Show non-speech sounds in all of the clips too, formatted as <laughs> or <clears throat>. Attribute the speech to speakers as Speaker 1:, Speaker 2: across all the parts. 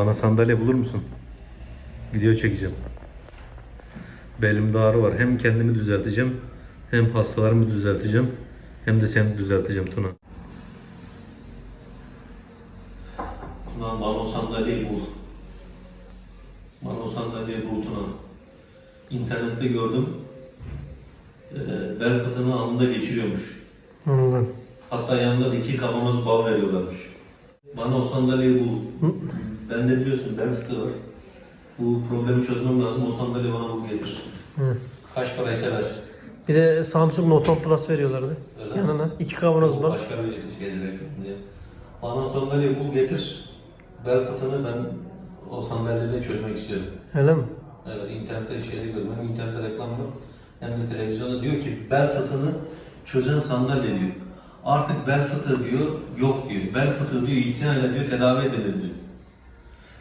Speaker 1: Bana sandalye bulur musun? Video çekeceğim. Belimde ağrı var. Hem kendimi düzelteceğim, hem hastalarımı düzelteceğim, hem de seni düzelteceğim Tuna. Tuna bana o sandalyeyi bul. Bana o sandalyeyi bul Tuna. İnternette gördüm. Ee, bel fıtığını anında geçiriyormuş.
Speaker 2: Anladım.
Speaker 1: Hatta yanında da iki kavanoz bal veriyorlarmış. Bana o sandalyeyi bul. Ben de biliyorsun bel fıtığı var. Bu problemi çözmem lazım. O sandalyeyi bana bul getir.
Speaker 2: Hı.
Speaker 1: Kaç paraysa ver.
Speaker 2: Bir de Samsung Note 10 Plus veriyorlardı.
Speaker 1: Öyle mi?
Speaker 2: Yanına iki kavanoz
Speaker 1: Bu
Speaker 2: var.
Speaker 1: Başka bir şey direkt diye. Bana o sandalyeyi bul getir. Bel fıtığını ben o sandalyeyle çözmek istiyorum.
Speaker 2: Öyle mi?
Speaker 1: Evet, internette şeyde gördüm. Hem internette reklamda hem de televizyonda diyor ki bel fıtığını çözen sandalye diyor. Artık bel fıtığı diyor yok diyor. Bel fıtığı diyor itinayla diyor tedavi edilir diyor.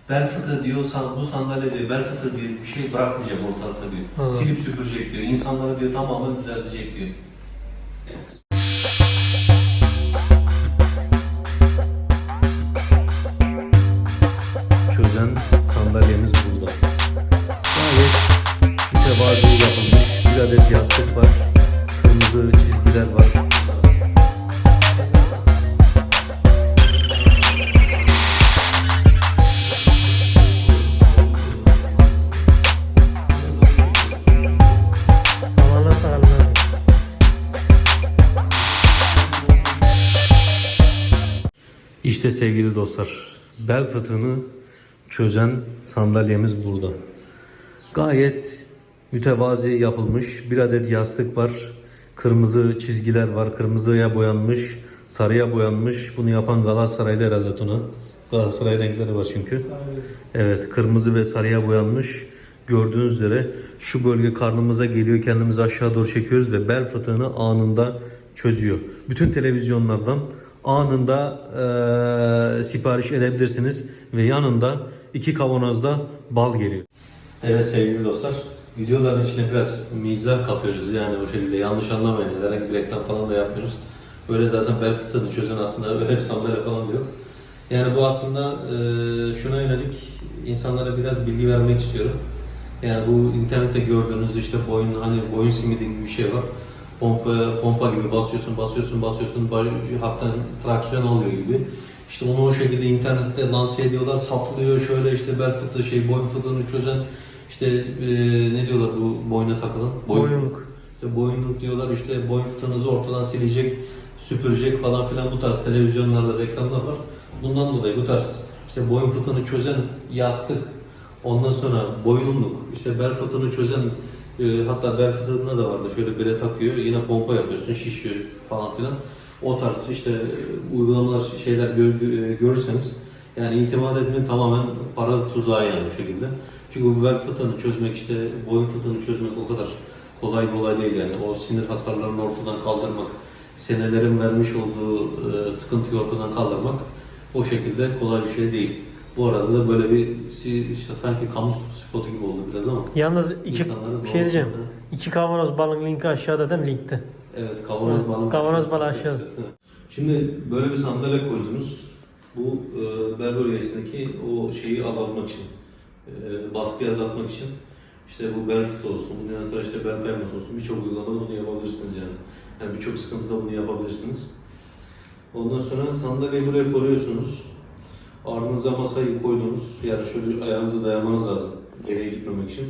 Speaker 1: Bel fıtığı diyor bu sandalye diyor bel fıtığı diyor bir şey bırakmayacak ortalıkta diyor.
Speaker 2: Hı.
Speaker 1: Silip süpürecek diyor. İnsanları diyor tamamen düzeltecek diyor. Çözen sandalyemiz burada. Gayet mütevazi yapılmış. Bir adet yastık var. Kırmızı çizgiler var. İşte sevgili dostlar, bel fıtığını çözen sandalyemiz burada. Gayet mütevazi yapılmış. Bir adet yastık var. Kırmızı çizgiler var. Kırmızıya boyanmış, sarıya boyanmış. Bunu yapan Galatasaraylı herhalde Tuna. Galatasaray renkleri var çünkü. Evet, kırmızı ve sarıya boyanmış. Gördüğünüz üzere şu bölge karnımıza geliyor, kendimizi aşağı doğru çekiyoruz ve bel fıtığını anında çözüyor. Bütün televizyonlardan anında eee, sipariş edebilirsiniz ve yanında iki kavanozda bal geliyor. Evet sevgili dostlar, videoların içine biraz mizah katıyoruz yani o şekilde yanlış anlamayın, herhangi bir reklam falan da yapmıyoruz. Böyle zaten bel fıtığını çözen aslında öyle bir sandalye falan yok. Yani bu aslında eee, şuna yönelik insanlara biraz bilgi vermek istiyorum. Yani bu internette gördüğünüz işte boyun hani boyun simidi gibi bir şey var. Pompa pompa gibi basıyorsun, basıyorsun, basıyorsun, hafiften traksiyon alıyor gibi. İşte onu o şekilde internette lanse ediyorlar, satılıyor şöyle işte bel fıtığı şey boyun fıtığını çözen işte eee, ne diyorlar bu boyuna takılan? Boyun-
Speaker 2: Boyunluk.
Speaker 1: işte boyunluk diyorlar işte boyun fıtığınızı ortadan silecek, süpürecek falan filan bu tarz televizyonlarda reklamlar var. Bundan dolayı bu tarz işte boyun fıtığını çözen yastık, ondan sonra boyunluk, işte bel fıtığını çözen e, hatta bel fıtığında da vardı şöyle bele takıyor yine pompa yapıyorsun şişiyor falan filan. O tarz işte e, uygulamalar şeyler gör- e, görürseniz yani itimat etmeyin tamamen para tuzağı yani bu şekilde. Çünkü bu bel fıtığını çözmek işte boyun fıtığını çözmek o kadar kolay kolay değil yani. O sinir hasarlarını ortadan kaldırmak, senelerin vermiş olduğu e, sıkıntıyı ortadan kaldırmak o şekilde kolay bir şey değil. Bu arada da böyle bir işte sanki kamu spotu gibi oldu biraz ama.
Speaker 2: Yalnız iki bir şey diyeceğim.
Speaker 1: sözü.
Speaker 2: İki kavanoz balın linki aşağıda değil mi? Linkte.
Speaker 1: Evet kavanoz
Speaker 2: Evet,
Speaker 1: balı.
Speaker 2: kavanoz balı aşağı.
Speaker 1: Şimdi böyle bir sandalye koydunuz. Bu e, bel bölgesindeki o şeyi azaltmak için, e, baskıyı azaltmak için işte bu bel fıtığı olsun, bunun yanı sıra işte bel kayması olsun birçok uygulamada bunu yapabilirsiniz yani. Yani birçok sıkıntıda bunu yapabilirsiniz. Ondan sonra sandalyeyi buraya koyuyorsunuz. Ardınıza masayı koydunuz. Yani şöyle ayağınızı dayamanız lazım geriye gitmemek için.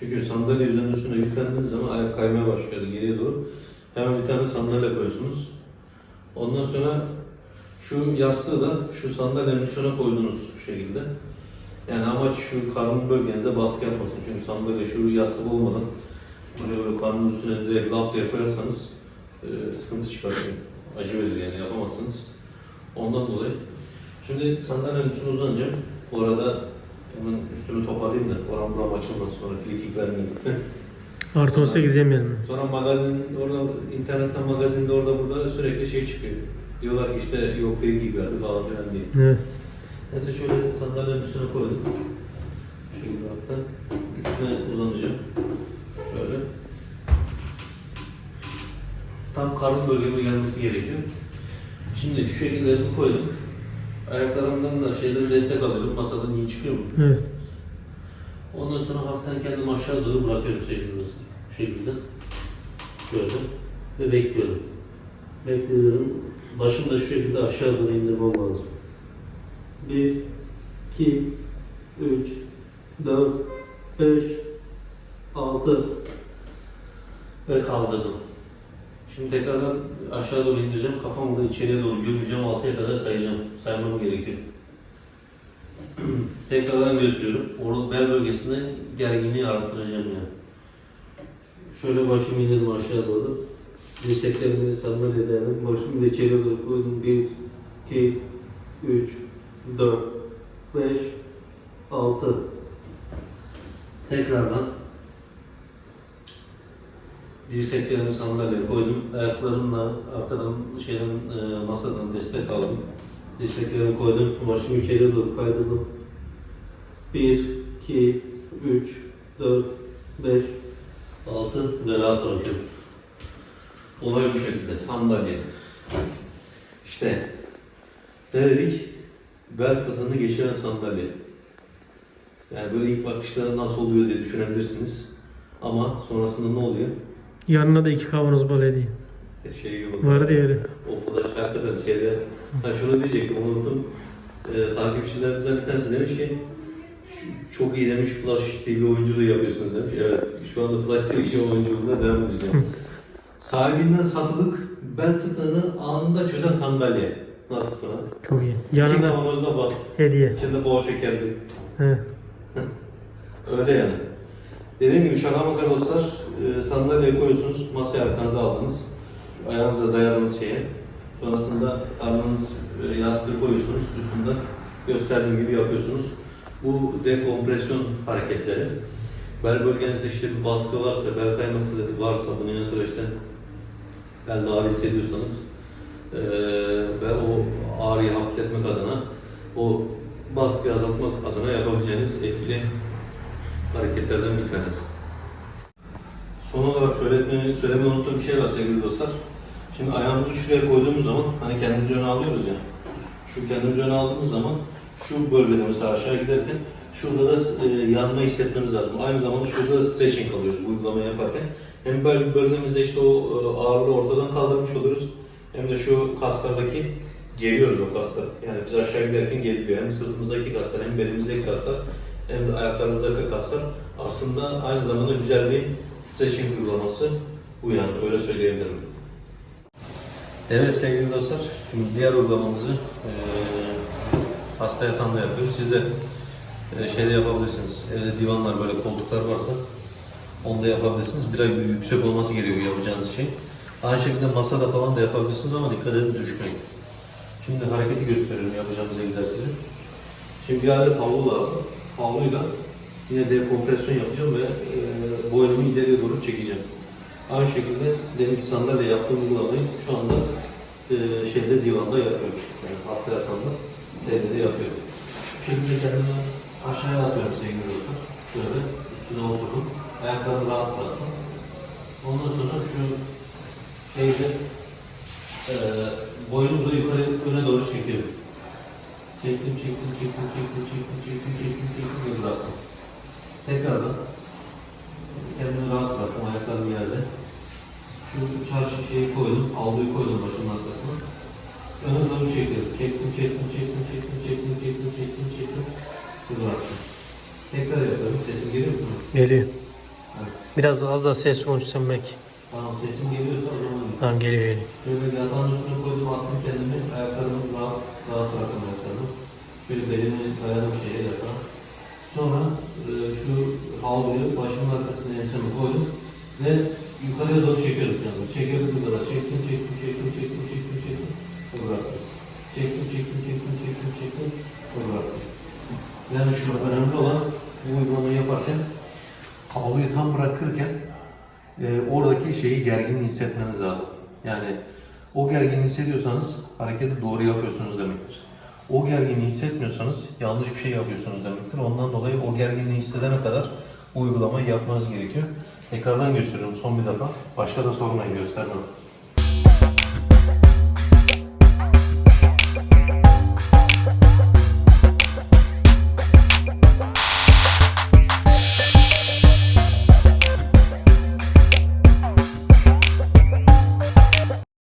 Speaker 1: Çünkü sandalye üzerinin üstüne yüklendiğiniz zaman ayak kaymaya başlıyor geriye doğru. Hemen bir tane sandalye koyuyorsunuz. Ondan sonra şu yastığı da şu sandalyenin üstüne koydunuz şu şekilde. Yani amaç şu karnın bölgenize baskı yapmasın. Çünkü sandalye şu yastık olmadan buraya böyle karnın üstüne direkt lap diye koyarsanız e, sıkıntı çıkartıyor. Acı verir yani yapamazsınız. Ondan dolayı. Şimdi sandalyenin üstüne uzanacağım. Bu arada hemen üstümü toparlayayım da oram buram açılmasın sonra frikik vermeyeyim. <laughs>
Speaker 2: Artı 18 yemeyelim.
Speaker 1: Sonra magazin orada internetten magazinde orada burada sürekli şey çıkıyor. Diyorlar ki işte yok free kick verdi falan filan diye.
Speaker 2: Evet.
Speaker 1: Neyse şöyle sandalyenin üstüne koydum. Şu şekilde hafiften üstüne uzanacağım. Şöyle. Tam karın bölgeme gelmesi gerekiyor. Şimdi şu şekilde koydum. Ayaklarımdan da şeyden destek alıyorum. Masadan iyi çıkıyor mu?
Speaker 2: Evet.
Speaker 1: Ondan sonra hafiften kendimi aşağı doğru bırakıyorum sevgili. Bu şekilde. Şöyle. Ve bekliyorum. Bekliyorum. Başımı da şu şekilde aşağı doğru indirmem lazım. 1, 2, 3, 4, 5, 6 ve kaldırdım. Şimdi tekrardan aşağı doğru indireceğim. Kafamı da içeriye doğru gömeceğim. 6'ya kadar sayacağım. Saymam gerekiyor. <clears throat> Tekrardan götürüyorum. Orada bel bölgesinde gerginliği arttıracağım yani. Şöyle başımı indirdim aşağı doğru. Dirseklerimi sandalyeye dayadım. Başımı da içeri doğru koydum. 1, 2, 3, 4, 5, 6. Tekrardan dirseklerimi sandalyeye koydum. Ayaklarımla arkadan şeyden e, masadan destek aldım. Dirseklerimi koydum. Başımı içeri doğru kaydırdım. 1, 2, 3, 4, 5, 6 ve rahat bırakıyorum. Olay bu şekilde. Sandalye. İşte ne dedik? Bel fıtığını geçiren sandalye. Yani böyle ilk bakışta nasıl oluyor diye düşünebilirsiniz. Ama sonrasında ne oluyor?
Speaker 2: Yanına da iki kavanoz bal hediye.
Speaker 1: Şey gibi.
Speaker 2: Var diye.
Speaker 1: O flash hakikaten şeyde... Ha şunu diyecektim, unuttum. Ee, takipçilerimizden bir tanesi demiş ki "Şu- çok iyi demiş Flash TV oyunculuğu yapıyorsunuz demiş. Evet, şu anda Flash TV oyunculuğuna devam edeceğim. Sahibinden satılık bel fıtığını anında çözen sandalye. Nasıl fıtığına?
Speaker 2: Çok iyi.
Speaker 1: İki
Speaker 2: Yanına
Speaker 1: kavanozda bak.
Speaker 2: hediye.
Speaker 1: İçinde bol şekerli.
Speaker 2: He. <laughs>
Speaker 1: Öyle yani. Dediğim gibi şaka maka dostlar, e, sandalyeye koyuyorsunuz, masaya arkanıza aldınız. Ayağınıza dayadığınız şeye. Sonrasında karnınız e, yastığı koyuyorsunuz, üstünde gösterdiğim gibi yapıyorsunuz. Bu dekompresyon hareketleri. Bel bölgenizde işte bir baskı varsa, bel kayması varsa, bunun yanı sıra işte belde ağrı hissediyorsanız e, ve o ağrıyı hafifletmek adına, o baskıyı azaltmak adına yapabileceğiniz etkili hareketlerden bir tanesi. Son olarak söylemeyi, söylemeyi unuttuğum bir şey var sevgili dostlar. Şimdi ayağımızı şuraya koyduğumuz zaman, hani kendimizi öne alıyoruz ya, şu kendimizi öne aldığımız zaman şu bölgede mesela aşağı giderken şurada da e, yanma hissetmemiz lazım. Aynı zamanda şurada da stretching alıyoruz bu uygulamayı yaparken. Hem böl- bölgemizde işte o e, ağırlığı ortadan kaldırmış oluruz. Hem de şu kaslardaki geriyoruz o kasları. Yani biz aşağı giderken geriliyor. Hem sırtımızdaki kaslar hem belimizdeki kaslar hem de ayaklarımızdaki kaslar. Aslında aynı zamanda güzel bir stretching uygulaması bu yani öyle söyleyebilirim. Evet sevgili dostlar, şimdi diğer uygulamamızı eee hasta yatağında yapıyoruz. Siz de eee, şeyde yapabilirsiniz. Evde divanlar böyle koltuklar varsa onu da yapabilirsiniz. Biraz bir yüksek olması gerekiyor yapacağınız şey. Aynı şekilde masada falan da yapabilirsiniz ama dikkat edin düşmeyin. Şimdi hareketi gösteriyorum yapacağımız egzersizi. Şimdi bir adet havlu lazım. Havluyla yine dekompresyon yapacağım ve eee boynumu ileriye doğru çekeceğim. Aynı şekilde demin sandalye yaptığım uygulamayı şu anda eee şeyde divanda yapıyorum. Yani hasta yatağında seyrede yapıyorum. Şimdi kendimi aşağıya atıyorum sevgili dostlar. Şöyle üstüne oturdum. Ayaklarımı rahat bıraktım. Ondan sonra şu şeyde eee boynumu da yukarı öne doğru çekiyorum. Çektim, çektim, çektim, çektim, çektim, çektim, çektim, çektim ve bıraktım. Tekrardan kendimi rahat bıraktım, ayaklarım yerde. Şu çarşı şeyi koydum, avluyu koydum başımın arkasına. Öne doğru çekiyorum. Çektim, çektim, çektim, çektim, çektim, çektim, çektim, çektim ve bıraktım. Tekrar yapıyorum. Sesim geliyor mu?
Speaker 2: Geliyor.
Speaker 1: Evet.
Speaker 2: Biraz az daha ses konuşsam belki.
Speaker 1: Tamam, sesim geliyorsa o zaman.
Speaker 2: Tamam geliyor geliyor.
Speaker 1: Şöyle yatağın üstüne koydum, attım kendimi. Ayaklarımı rahat, rahat bıraktım ayaklarımı. Şöyle belimi dayadım şeye yatağa. Sonra e, şu havluyu başımın arkasına enseme koydum ve yukarıya doğru çekiyorum kendimi. Çekebildiğim kadar çektim, çektim, çektim, çektim, çektim, çektim ve bıraktım. Çektim, çektim, çektim, çektim, çektim ve bıraktım. Yani şu önemli olan bu uygulamayı yaparken havluyu tam bırakırken e, oradaki şeyi gerginliği hissetmeniz lazım. Yani o gerginliği hissediyorsanız hareketi doğru yapıyorsunuz demektir. O gerginliği hissetmiyorsanız yanlış bir şey yapıyorsunuz demektir. Ondan dolayı o gerginliği hissedene kadar bu uygulamayı yapmanız gerekiyor. Tekrardan gösteriyorum son bir defa. Başka da sormayın göstermem.